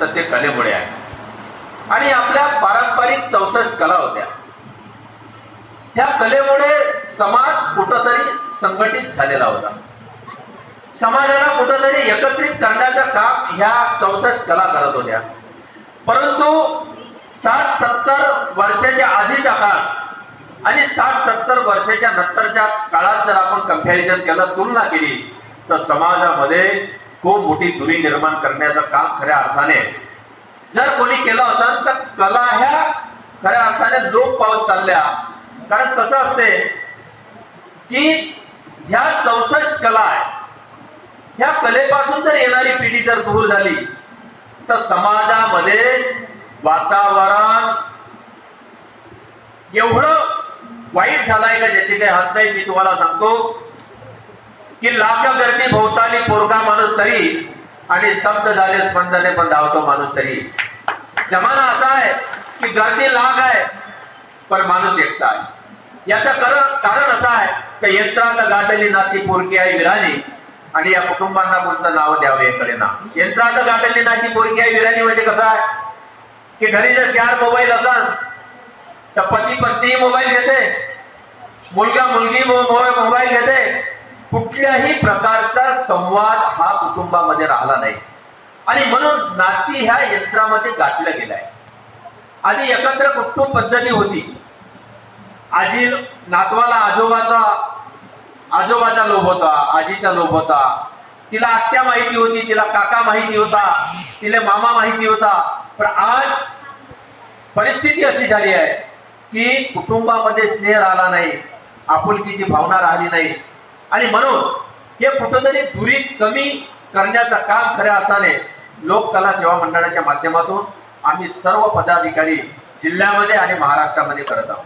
तर ते कलेमुळे आहे. आणि आपल्या पारंपरिक चौसष्ट कला होत्या. त्या कलेमुळे समाज कुठंतरी संघटित झालेला होता. समाजाला कुठंतरी एकत्रित करण्याचं काम ह्या चौसष्ट कला करत होत्या. परंतु साठ सत्तर वर्षाच्या आधीचा काळ आणि साठ सत्तर वर्षाच्या नंतरच्या काळात जर आपण कंपॅरिझन केलं तुलना केली तर समाजामध्ये खूप मोठी दुरी निर्माण करण्याचं काम खऱ्या अर्थाने. जर कोणी केलं असेल तर कला ह्या खऱ्या अर्थाने लोप पावत चालल्या. कारण कसं असते की ह्या चौसष्ट कला आहे. ह्या कलेपासून जर येणारी पिढी जर दूर झाली तर समाजामध्ये वातावरण एवढं वाईट झालंय का ज्याची काही हात नाही मी तुम्हाला सांगतो. की लाख गर्दी भोवताली पोरगा माणूस तरी आणि स्तब्ध झाले स्पंदने पण धावतो माणूस तरी. जमाना असा आहे की गर्दी लाख आहे पण माणूस एकटा आहे. याचं कारण कारण असं आहे की यंत्रात गाठली नाती पोरकी आहे विराणी आणि या कुटुंबांना कोणतं नाव द्यावे याकडे ना. यंत्रात गाठली नाती पोरकी आहे विराणी म्हणजे कसं आहे? की घरी जर चार मोबाईल असाल तर पती पत्नी मोबाईल घेते मुलगा मुलगी मोबाईल घेते कुठल्याही प्रकारचा संवाद हा कुटुंबामध्ये राहिला नाही. आणि म्हणून नाती ह्या यंत्रामध्ये गाठलं गेलाय. आधी एकत्र कुटुंब पद्धती होती. आजी नातवाला आजोबाचा आजोबाचा लोभ होता आजीचा लोभ होता. तिला आत्या माहिती होती तिला काका माहिती होता तिला मामा माहिती होता. पण आज परिस्थिती अशी झाली आहे की कुटुंबामध्ये स्नेह राहिला नाही आपुलकीची भावना राहिली नाही. आणि म्हणून हे कुठंतरी दुरी कमी करण्याचं काम खऱ्या अर्थाने लोककला सेवा मंडळाच्या माध्यमातून आम्ही सर्व पदाधिकारी जिल्ह्यामध्ये आणि महाराष्ट्रामध्ये करत आहोत.